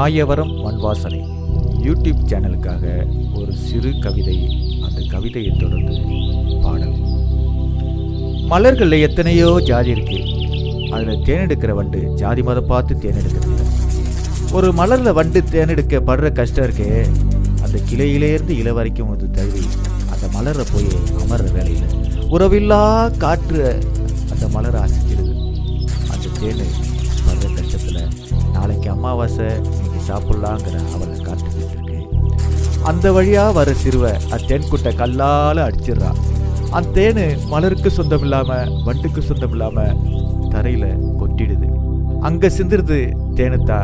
Mayavaram Manvasanai YouTube சேனலுக்காக ஒரு சிறு கவிதை அந்த கவிதையை தொடர்ந்து பாடல். மலர்களில் எத்தனையோ ஜாதி இருக்கு. அதில் தேனெடுக்கிற வண்டு ஜாதி மதம் பார்த்து தேனெடுக்கிறது. ஒரு மலரில் வண்டு தேனெடுக்க படுற கஷ்டம் இருக்கே. அந்த கிளையிலேருந்து இலை வரைக்கும் அது தழுவி அந்த மலரை போய் அமர்ற வேலையில். உறவில்லா காற்று அந்த மலரை அசைச்சிடுது அந்த தேனை நாளைக்கு அமாவாசை இன்னைக்கு சாப்பிட்லாங்கிற அவளை காத்துக்கிட்டு இருக்கு. அந்த வழியா வர சிறுவை அத்தேன்குட்டை கல்லால் அடிச்சிடுறா. அந்த தேனு மலருக்கு சொந்தம் இல்லாமல் வண்டுக்கு சொந்தம் இல்லாமல் தரையில கொட்டிடுது. அங்கே சிந்துருது தேனுத்தா.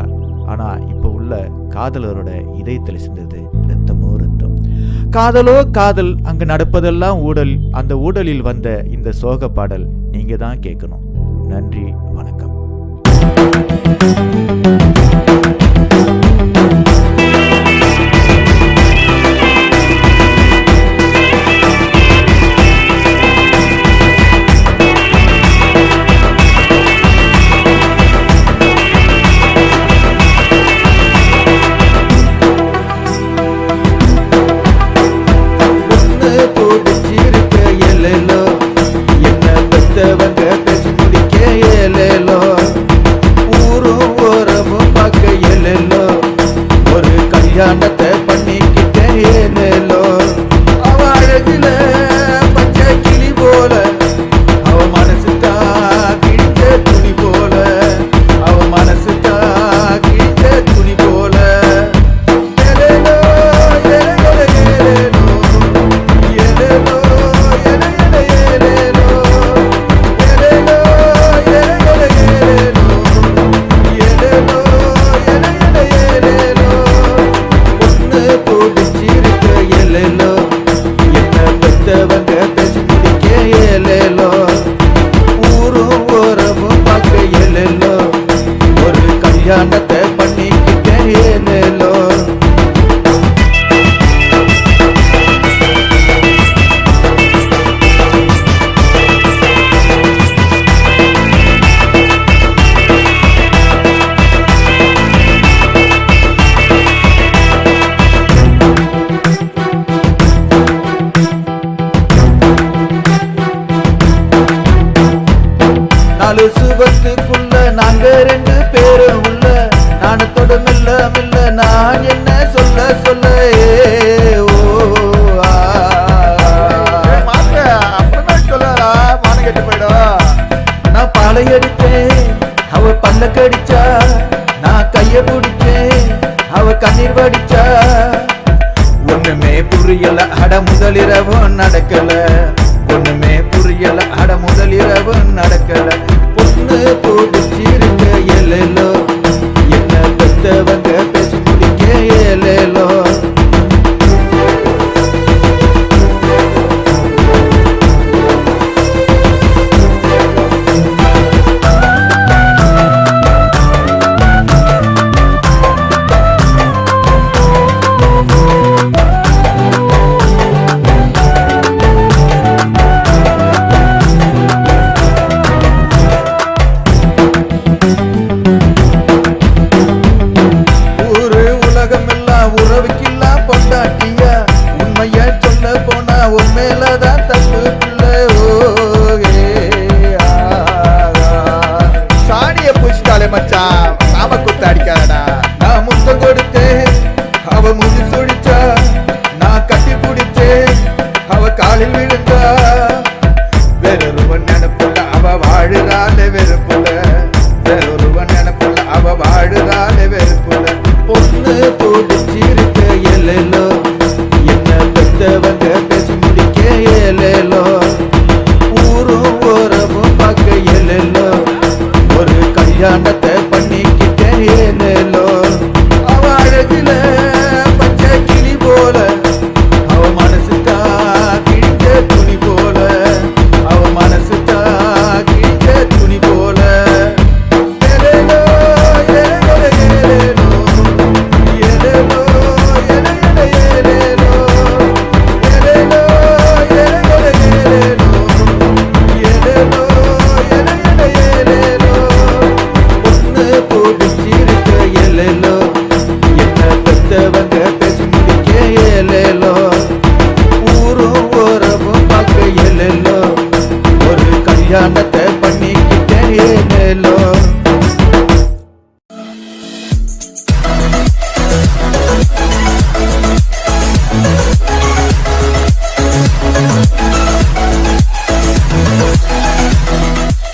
ஆனால் இப்போ உள்ள காதலரோட இதயத்தில் சிந்தது ரத்தமோ ரத்தம். காதலோ காதல் அங்கே நடப்பதெல்லாம் ஊடல். அந்த ஊடலில் வந்த இந்த சோக பாடல் நீங்க தான் கேட்கணும் நன்றி வணக்கம். Thank you. நாலு சுவத்துக்குள்ள நாங்க ரெண்டு பேரும் உள்ள. நாணத்தோட மெல்ல மெல்ல நான் என்ன சொல்ல சொல்ல ஓ, நான் பாலை அடித்தேன் அவ பல்ல கடிச்சா. நான் கைய பிடிச்சேன் அவ கண்ணீர் வடிச்சா. ஒண்ணுமே புரியல அட முதலிரவு நடக்கல. ஒண்ணுமே புரியல அட முதலிரவு நடக்கல. போனா உன் மேலதான் தப்பு பிள்ளை ஓ சாணிய மச்சான்.